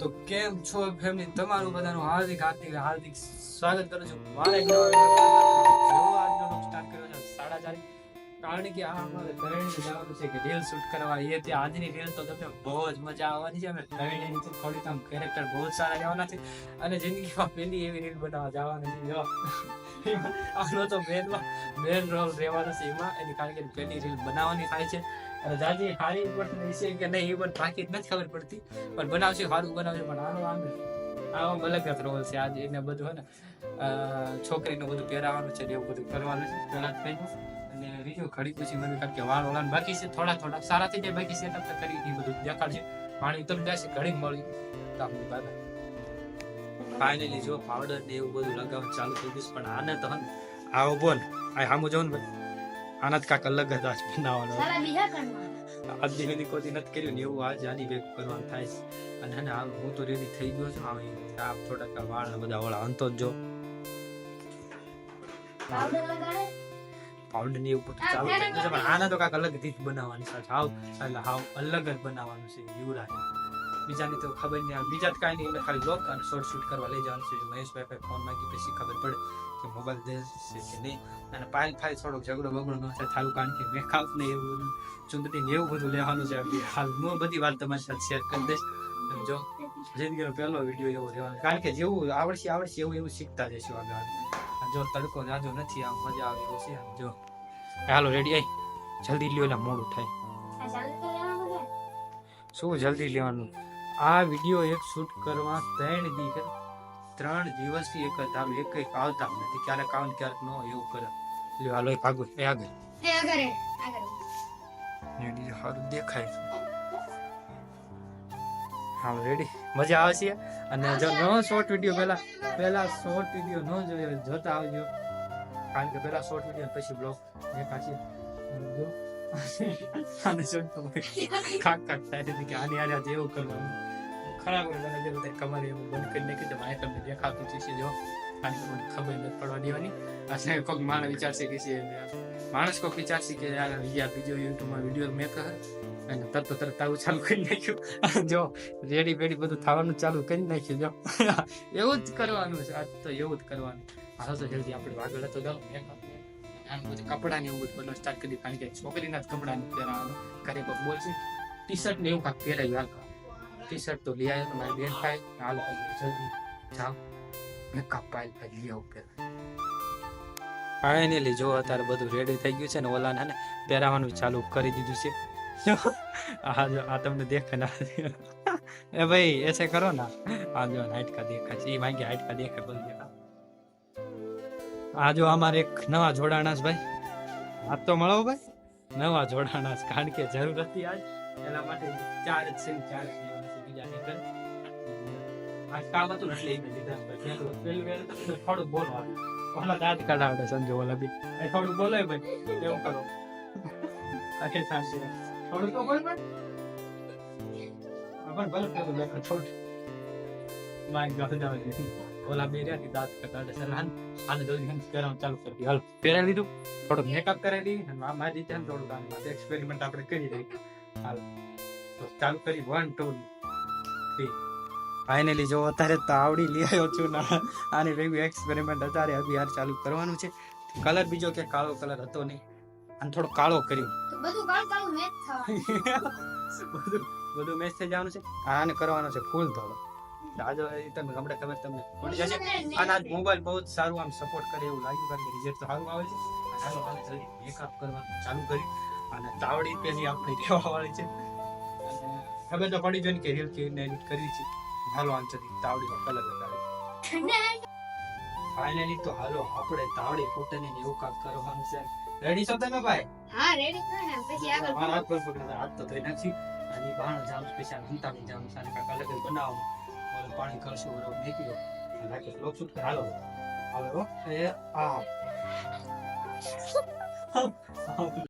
તો કેમ છો ફેમિલી તમારું બધાનું હાર્દિક હાર્દિક હાર્દિક સ્વાગત કરું છું. મારા આજનો સ્ટાર્ટ કર્યો છે સાડા ચાર કારણ કે આ અમારે ધરણી જવાનું છે કે રીલ શૂટ કરવા, એ તે આજની રીલ તો તમને બહુ જ મજા આવવાની છે. અમે ધરણી છે થોડી આમ કેરેક્ટર બહુ જ સારા જવાના છે. અને જિંદગીમાં પહેલી એવી રીલ બનાવવા જવાની છે. જો. આનો તો મેનમાં મેન રોલ રહેવાનો છે એમાં. એની કારણ કે પહેલી રીલ બનાવવાની થાય છે. અને જાજી સારી પડતી છે કે નહીં, એ પણ બાકી નથી ખબર પડતી. પણ બનાવશે સારું બનાવશે, પણ આનો આમ આવો અલગ જ રોલ છે. આજે એને બધું હે ને છોકરીનું બધું પહેરાવાનું છે ને એવું બધું કરવાનું છે. પહેલાં જ કહી અને બીજું ઘડી પછી મને કારણ કે વાળ ઓલાને બાકી છે થોડા થોડા. સારા થઈ જાય બાકી સેટઅપ તો કરી એ બધું દેખાડશે. પાણી ઉતરી જશે ઘડી મળી. તો આપણી બાબા ફાઇનલી જો પાવડર ને એવું બધું લગાવવાનું ચાલુ થઈ ગયું પણ આને તો હે ને આવો બોલ આ સામું જવું ને ભાઈ આના જ કાંક અલગ જ આજ બનાવવાનો. સારા બીજા કરવા આજ સુધી કોઈ નથી કર્યું ને એવું આજે આની ભેગું કરવાનું થાય છે. અને હે ને હાલ હું તો રેડી થઈ ગયો છું. હવે આ થોડાક વાળ ને બધા વાળા અંતો જ જો. પાવડરની ઉપર ચાલુ થઈ ગયું છે. પણ આના તો કાંઈક અલગ રીત બનાવવાની છે. હાવ એટલે હાવ અલગ જ બનાવવાનું છે. યુરા બીજાની તો ખબર નહીં. બીજા તો કાંઈ નહીં એમને ખાલી લોક અને શોર્ટ શૂટ કરવા લઈ જવાનું છે. મહેશભાઈ ફોન માંગી પછી ખબર પડે કે મોબાઈલ દેશે કે નહીં. અને પાયલ ફાય થોડોક ઝઘડો બગડો ન થાય થારું કારણ કે મેકઅપ ને એવું ચુંદડી ને એવું બધું લેવાનું છે. હાલ હું બધી વાત તમારી સાથે શેર કરી દઈશ. જો જિંદગીનો પહેલો વીડિયો એવો રહેવાનો કારણ કે જેવું આવડશે આવડશે એવું એવું શીખતા જઈશું આગળ. જો તડકો જાજો નથી આમ મજા આવે એવો છે. જો હાલો રેડી આઈ જલ્દી લ્યો એટલે મોડું થાય. શું જલ્દી લેવાનું? આ વીડિયો એક શૂટ કરવા ત્રણ દિવસ ત્રણ દિવસથી એક જ આવે એક એક આવતા નથી. ક્યારેક આવે ક્યારેક ન એવું કરે. લ્યો હાલો ભાગો. એ આગળ. એ આગળ આગળ. સારું દેખાય હા રેડી મજા આવશે અને જો ન શોર્ટ વીડિયો પહેલા પહેલા શોર્ટ વીડિયો ન જોયો જોતા આવજો. કારણ કે પહેલા શોર્ટ વીડિયો પછી બ્લોગ દેખાશે. આને જો તો ખાક ખાક થાય છે કે આની આને આજે એવું કરવાનું ખરાબ મને જે બધા કમર એવું બંધ કરી નાખી તો મારે તમને દેખાતું છે જો કારણ કે મને ખબર નથી પડવા દેવાની આ કોઈક માણસ વિચારશે કે છે માણસ કોઈક વિચારશે કે યાર યાર બીજો યુટ્યુબમાં વીડિયો મેં કર અને તરત તરત આવું ચાલુ કરી નાખ્યું જો રેડી બેડી બધું થવાનું ચાલુ કરી નાખ્યું, જો. એવું જ કરવાનું છે. આજ તો એવું જ કરવાનું. હાલો તો જલ્દી આપણે આગળ તો આનું બધું કપડાં એવું બધું બધું સ્ટાર્ટ કરી કારણ કે છોકરીના જ કપડાં પહેરાવાનું. ઘરે કોઈક બોલશે ટી શર્ટ ને એવું કાંક પહેરાયું, હાલ ટી શર્ટ તો લઈ આવ્યો મારી બેન થાય હાલ જલ્દી જાઓ. મેકઅપ પાઇલ ભાઈ લઈ આવું પહેલા ફાઇનલી જો અત્યારે બધું રેડી થઈ ગયું છે ને ઓલાને ને, પહેરાવાનું ચાલુ કરી દીધું છે. આ જો, આ તમને દેખે ના એ ભાઈ એસે કરો ના આ જો હાઈટ કા દેખા છે. એ માંગે હાઈટ કા દેખાય દેખા આ જો અમારે એક નવા જોડાણા છે ભાઈ. આ તો મળો ભાઈ. નવા જોડાણા છે કારણ કે જરૂર હતી આજ. એના માટે ચાર જ છે ચાર બીજા નીકળ. થોડુંક બોલવાનું ઓલા દાંત કાઢાવડે ઓલા બી એ થોડુંક બોલે ભાઈ, એવું કરો. અરે સાચી થોડું ઓલા બે રહ્યા ને દાંત કાઢાવડે સર આને જલ્દી કરવાનું ચાલુ કરી દીધું. હાલ પહેરાવી લીધું થોડુંક મેકઅપ દીધી અને આ મારી રીતે થોડુંક આમ માથે એક્સપેરિમેન્ટ આપણે કરી દઈએ હાલ તો ચાલુ કરી વન ટુ થ્રી ફાઇનલી જો અત્યારે તો આવડી લઈ આવ્યો છું ના આની ભેગું એક્સપેરિમેન્ટ અત્યારે અભિયાન ચાલુ કરવાનું છે કલર બીજો કે કાળો કલર હતો નહીં અને થોડો કાળો કર્યો તો બધું કાળ કાળું મેચ થવાનું બધું બધું મેચ થઈ જવાનું છે આને કરવાનો છે ફૂલ ધોળો આજો એ તમને ગમડે ખબર તમને પડી જશે. અને આજ મોબાઈલ બહુ જ સારું આમ સપોર્ટ કરે એવું લાગ્યું કારણ કે રિઝલ્ટ તો સારું આવે છે. ચાલો હાલો જલ્દી મેકઅપ કરવાનું ચાલુ કરી અને તાવડી પેલી આપણી રહેવાવાળી છે. ખબર તો પડી જોઈને કે રીલ કે એડિટ કરી છે. હાલો આમ જલ્દી તાવડીનો કલર લગાવે ફાઇનલી તો હાલો આપણે તાવડી ફૂટે એવું કામ કરવાનું છે. રેડી છો તમે ભાઈ? હા રેડી છો ને. પછી આગળ મારા હાથ પર પકડતા હાથ તો થઈ નાખી અને બહાર જામ સ્પેશિયલ હંતાવી જામ સાને કાકા લગન બનાવો પાણી કરશું બરોબર? દો. રાખી લોક શૂટ કર હાલો. હાલો. એ આ.